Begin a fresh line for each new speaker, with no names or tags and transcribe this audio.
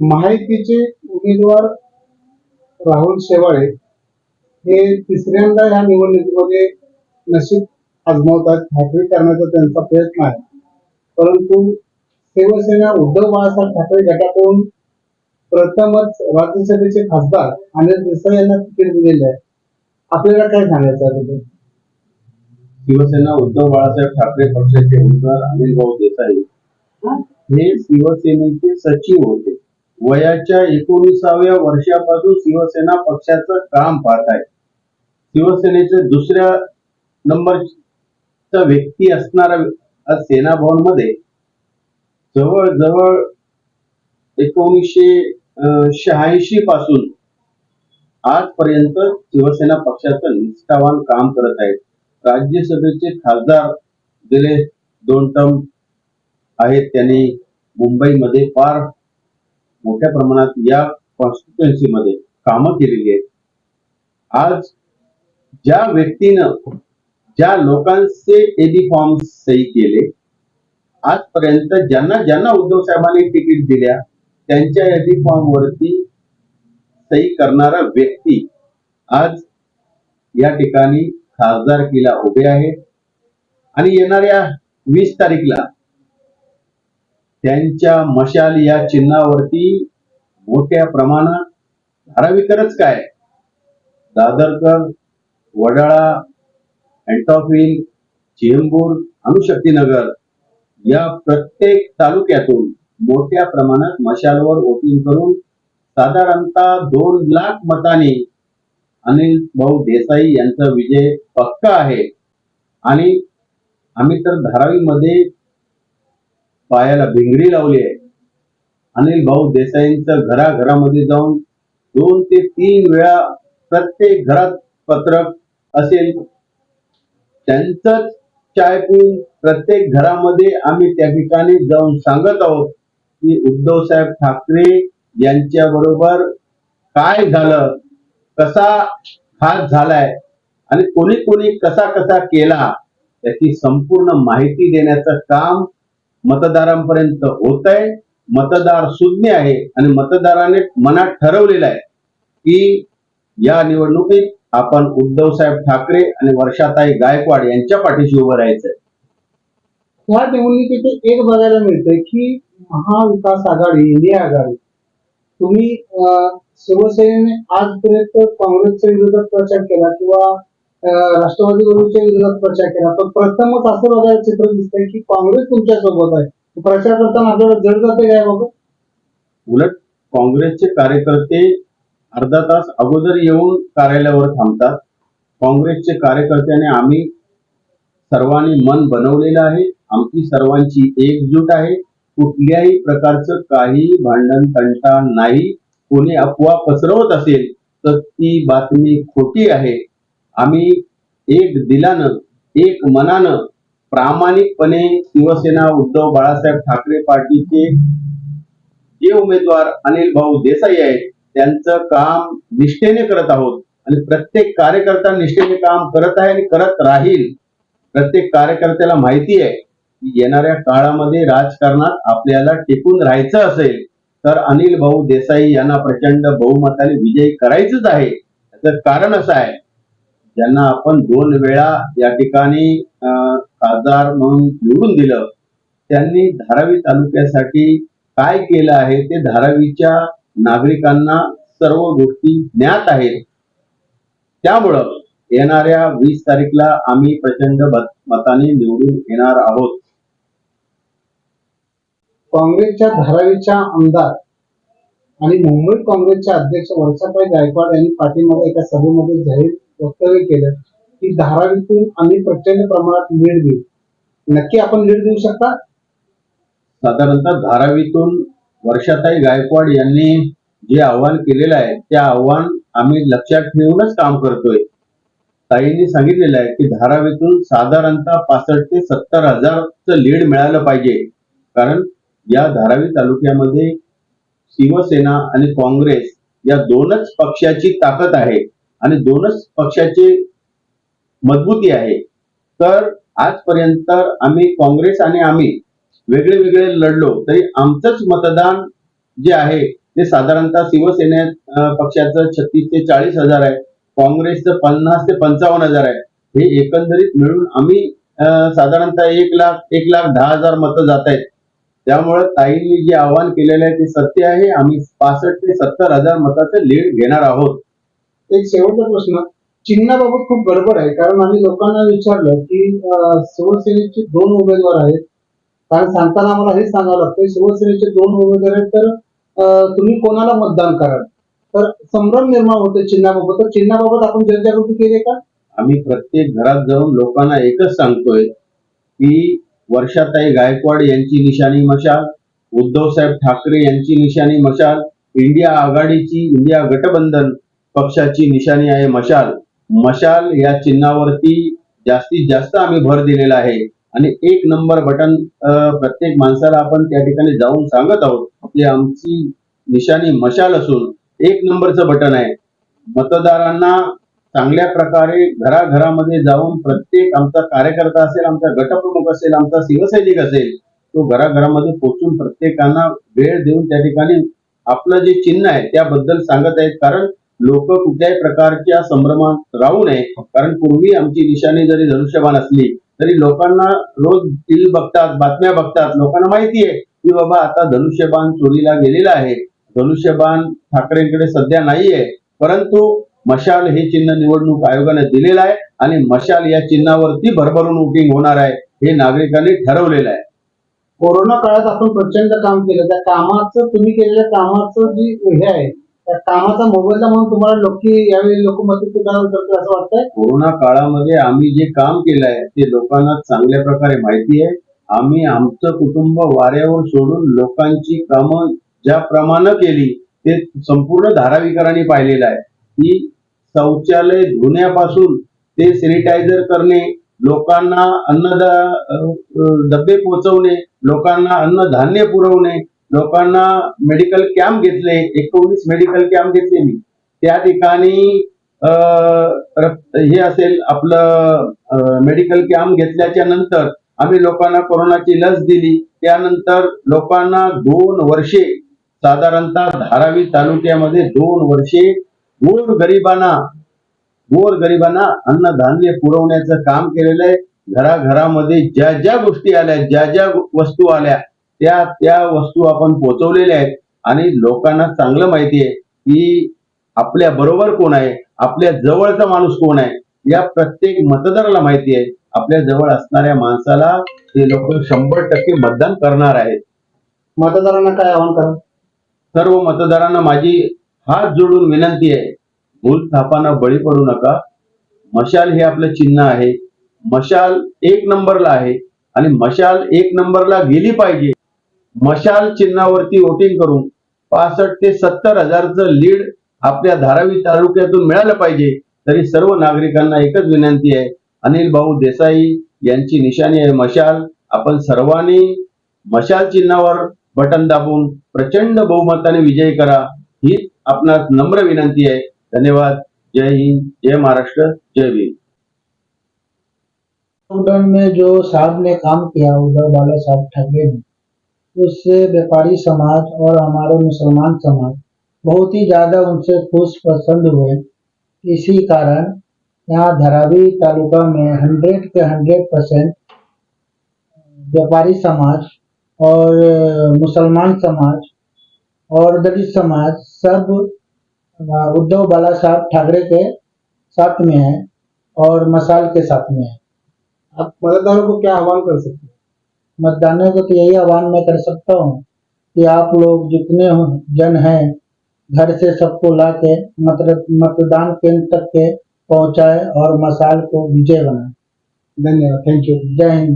महायुतीचे उमेदवार राहुल शेवाळे हे तिसऱ्यांदा या निवडणुकीमध्ये नशीब आजमावतात. खात्री करण्याचा त्यांचा प्रयत्न आहे. परंतु शिवसेना उद्धव बाळासाहेब ठाकरे गटाकडून प्रथमच राज्यसभेचे खासदार अनिल देसाई यांना तिकीट दिलेले आहे. आपल्याला काय सांगायचं आहे?
शिवसेना उद्धव बाळासाहेब ठाकरे पक्षाचे उमेदवार अनिल भाऊ देसाई हे शिवसेनेचे सचिव होते. वयाच्या एकोणीसाव्या वर्षापासून शिवसेना पक्षाचं काम पाहत आहे शिवसेनेचे दुसऱ्या नंबरचा व्यक्ती असणारा सेना भवनमध्ये जवळजवळ एकोणीसशे शहाऐंशी पासून आजपर्यंत शिवसेना पक्षाचं निष्ठावान काम करत आहेत. राज्यसभेचे खासदार गेले दोन टर्म आहेत. त्यांनी मुंबईमध्ये फार मोठ्या प्रमाणात या कॉन्स्टिट्युएन्सीमध्ये कामं केलेली आहेत. आज ज्या व्यक्तीनं ज्या लोकांचे एबी फॉर्म सही केले आजपर्यंत ज्यांना ज्यांना उद्धव साहेबांनी तिकीट दिल्या त्यांच्या एबी फॉर्म वरती सही करणारा व्यक्ती आज या ठिकाणी खासदारकीला उभे आहे आणि येणाऱ्या वीस तारीखला त्यांच्या मशाल या चिन्हावरती मोठ्या प्रमाणात धारावीकरच काय? दादरकर वडाळा अँटॉफिल चेंबूर अणुशक्तीनगर या प्रत्येक तालुक्यातून मोठ्या प्रमाणात मशालवर वोटिंग करून साधारणतः दोन लाख मतांनी अनिल भाऊ देसाई यांचा विजय पक्का आहे. आणि आम्ही तर धारावीमध्ये पायाला भिंगरी लावली आहे. अनिल भाऊ देसाईंचं घराघरामध्ये जाऊन दोन ते तीन वेळा प्रत्येक घरात पत्रक असेल. त्यांचंच चाय पिऊन प्रत्येक घरामध्ये आम्ही त्या ठिकाणी जाऊन सांगत आहोत की उद्धव साहेब ठाकरे यांच्या बरोबर काय झालं कसा घात झालाय आणि कोणी कोणी कसा कसा केला त्याची संपूर्ण माहिती देण्याचं काम मतदारांपर्यंत होत आहे मतदार सुज्ञ आहे आणि मतदाराने मनात ठरवलेलं आहे की या निवडणुकीत आपण उद्धव साहेब ठाकरे आणि वर्षाताई गायकवाड यांच्या पाठीशी उभं राहायचंय.
या निवडणुकीत एक बघायला मिळतंय की महाविकास आघाडी इंडिया आघाडी तुम्ही अं, शिवसेनेने आजपर्यंत काँग्रेसच्या विरोधात प्रचार केला किंवा राष्ट्रवादी काँग्रेसच्या विरोधात प्रचार केला. पण प्रथमच असं बघायला चित्र दिसतंय की काँग्रेस तुमच्यासोबत आहे. प्रचार करताना आपल्याला जड जाते काय बाबा?
उलट काँग्रेसचे कार्यकर्ते अर्धा तास अगोदर येऊन कार्यालयावर थांबतात. काँग्रेसचे कार्यकर्त्याने आम्ही सर्वांनी मन बनवलेलं आहे. आमची सर्वांची एकजूट आहे. कुठल्याही प्रकारचं काही भांडण तंटा नाही. कोणी अफवा पसरवत असेल तर ती बातमी खोटी आहे. आम्ही एक दिलानं एक मनानं प्रामाणिकपणे शिवसेना उद्धव बाळासाहेब ठाकरे पार्टीचे जे उमेदवार अनिल भाऊ देसाई आहेत त्यांचं काम निष्ठेने करत आहोत. आणि प्रत्येक कार्यकर्ता निष्ठेने काम करत आहे आणि करत राहील. प्रत्येक कार्यकर्त्याला माहिती आहे की येणाऱ्या काळामध्ये राजकारणात आपल्याला टिकून राहायचं असेल तर अनिल भाऊ देसाई यांना प्रचंड बहुमताने विजयी करायचंच आहे. त्याचं कारण असं आहे ज्यांना आपण दोन वेळा या ठिकाणी खासदार म्हणून निवडून दिलं त्यांनी धारावी तालुक्यासाठी काय केलं आहे ते धारावीच्या नागरिकांना सर्व गोष्टी ज्ञात आहेत. त्यामुळं येणाऱ्या वीस तारीखला आम्ही प्रचंड मत- मताने निवडून येणार आहोत.
काँग्रेसच्या धारावीच्या आमदार आणि मुंबई काँग्रेसच्या अध्यक्ष वर्षाताई गायकवाड यांनी पाठीमागे एका सभेमध्ये जाहीर वक्तव्य केलं की धारावीतून आम्ही प्रचंड प्रमाणात लीड देऊ. नक्की आपण लीड देऊ शकता?
साधारणतः धारावीतून वर्षाताई गायकवाड यांनी जे आव्हान केलेलं आहे त्या आव्हान आम्ही लक्षात ठेवूनच काम करतोय. ताईंनी सांगितलेलं आहे की धारावीतून साधारणतः पासष्ट ते सत्तर हजारचं लीड मिळालं पाहिजे. कारण या धारावी तालुक्यामध्ये शिवसेना आणि काँग्रेस या दोनच पक्षाची ताकद आहे. आणि दोनच पक्षाची मजबूती आहे. तर आजपर्यंत आम्ही काँग्रेस आणि आम्ही वेगळे वेगळे लढलो तरी आमचंच मतदान जे आहे ते साधारणतः शिवसेने पक्षाचं छत्तीस ते चाळीस हजार आहे. काँग्रेसचं पन्नास ते पंचावन्न हजार आहे. हे एकंदरीत मिळून आम्ही साधारणतः एक लाख एक लाख दहा हजार मतं जात आहेत. त्यामुळे ताईंनी जे आव्हान केलेलं आहे ते सत्य आहे. आम्ही पासष्ट ते सत्तर हजार मताचं लीड घेणार आहोत.
एक शेवटचा प्रश्न. चिन्हाबाबत खूप गडबड आहे. कारण आम्ही लोकांना विचारलं की शिवसेनेचे दोन उमेदवार आहेत. कारण सांगताना आम्हाला हे सांगावं लागतं शिवसेनेचे दोन उमेदवार आहेत तर तुम्ही कोणाला मतदान कराल? तर संभ्रम निर्माण होते चिन्हाबाबत. तर चिन्हाबाबत आपण जनजागृती केली का?
आम्ही प्रत्येक घरात जाऊन लोकांना एकच सांगतोय की वर्षाताई गायकवाड यांची निशाणी मशाल उद्धवसाहेब ठाकरे यांची निशाणी मशाल इंडिया आघाडीची इंडिया गठबंधन पक्षाची निशाणी आहे मशाल. मशाल या चिन्हावरती जास्तीत जास्त आम्ही भर दिलेला आहे. आणि एक नंबर बटन प्रत्येक माणसाला आपण त्या ठिकाणी जाऊन सांगत आहोत. की आमची निशाणी मशाल असून एक नंबरचं बटन आहे. मतदारांना चांगल्या प्रकारे घराघरामध्ये जाऊन प्रत्येक आमचा कार्यकर्ता असेल आमचा गटप्रमुख असेल आमचा शिवसैनिक असेल तो घराघरामध्ये पोचून प्रत्येकांना वेळ देऊन त्या ठिकाणी आपलं जे चिन्ह आहे त्याबद्दल सांगत आहेत. कारण लोक कुठल्याही प्रकारच्या संभ्रमात राहू नये. कारण पूर्वी आमची निशाणी जरी धनुष्यबाण असली तरी लोकांना रोज टीव्ही बघतात बातम्या बघतात. लोकांना माहिती आहे की बाबा आता धनुष्यबाण चोरीला गेलेला आहे. धनुष्यबाण ठाकरेंकडे सध्या नाहीये. परंतु मशाल हे चिन्ह निवडणूक आयोगाने दिलेलं आहे आणि मशाल या चिन्हावरती भरभरून वोटिंग होणार आहे हे नागरिकांनी ठरवलेलं आहे.
कोरोना काळात आपण प्रचंड काम केलं. त्या कामाचं तुम्ही केलेल्या कामाचं जी हे आहे कामाचा मोबदला म्हणून तुम्हाला लोक यावेळी लोकमत करतील असं वाटतंय?
कोरोना काळामध्ये आम्ही जे काम केलं आहे ते लोकांना चांगल्या प्रकारे माहिती आहे. आम्ही आमचं कुटुंब वाऱ्यावर सोडून लोकांची कामं ज्या प्रमाणे केली ते संपूर्ण धारावीकरांनी पाहिलेलं आहे. की शौचालय धुण्यापासून ते सॅनिटायझर करणे लोकांना अन्न डब्बे डबे पोहोचवणे लोकांना अन्नधान्य पुरवणे लोकांना मेडिकल कॅम्प घेतले. एकोणीस मेडिकल कॅम्प घेतले मी. त्या ठिकाणी अं, हे असेल आपलं मेडिकल कॅम्प घेतल्याच्या नंतर आम्ही लोकांना कोरोनाची लस दिली. त्यानंतर लोकांना दोन वर्षे साधारणतः धारावी तालुक्यामध्ये दोन वर्षे गोर गरिबांना गोर गरिबांना अन्नधान्य पुरवण्याचं काम केलेलं आहे. घराघरामध्ये ज्या ज्या गोष्टी आल्या ज्या ज्या वस्तू आल्या त्या त्या वस्तू आपण पोहोचवलेल्या आहेत. आणि लोकांना चांगलं माहिती आहे की आपल्या बरोबर कोण आहे आपल्या जवळचा माणूस कोण आहे या प्रत्येक मतदाराला माहिती आहे आपल्या जवळ असणाऱ्या माणसाला ते लोक शंभर टक्के मतदान करणार आहेत.
मतदारांना काय आवाहन करा
सर्व मतदारांना माझी हात जोडून विनंती आहे. भूल थापांना बळी पडू नका. मशाल हे आपलं चिन्ह आहे. मशाल एक नंबरला आहे. आणि मशाल एक नंबरला गेली पाहिजे. मशाल चिन्हावरती वोटिंग करून पासष्ट ते सत्तर हजारचं लीड आपल्या धारावी तालुक्यातून मिळालं पाहिजे तरी सर्व नागरिकांना एकच विनंती आहे. अनिल भाऊ देसाई यांची निशाणी आहे मशाल आपण सर्वांनी मशाल चिन्हावर बटन दाबून प्रचंड बहुमताने विजयी करा ही आपणास नम्र विनंती आहे. धन्यवाद. जय हिंद जय महाराष्ट्र जय भीम.
लॉकडाउन में जो साहब ने काम किया उधर बाला साहब ठाकरे ने उससे व्यापारी समाज और हमारे मुसलमान समाज बहुत ही ज़्यादा उनसे खुश पसंद हुए। इसी कारण यहाँ धरावी तालुका में हंड्रेड के हंड्रेड परसेंट व्यापारी समाज और मुसलमान समाज और दलित समाज सब उद्धव बाला साहब ठाकरे के साथ में है और मसाल के साथ में है।
आप मतदारों को क्या आह्वान कर सकते हैं?
मतदानों को तो यही आह्वान मैं कर सकता हूँ कि आप लोग जितने जन हैं, घर से सबको ला के मतलब मतदान केंद्र तक के पहुँचाए और मसाल को विजय बनाए।
धन्यवाद। थैंक यू
जय हिंद।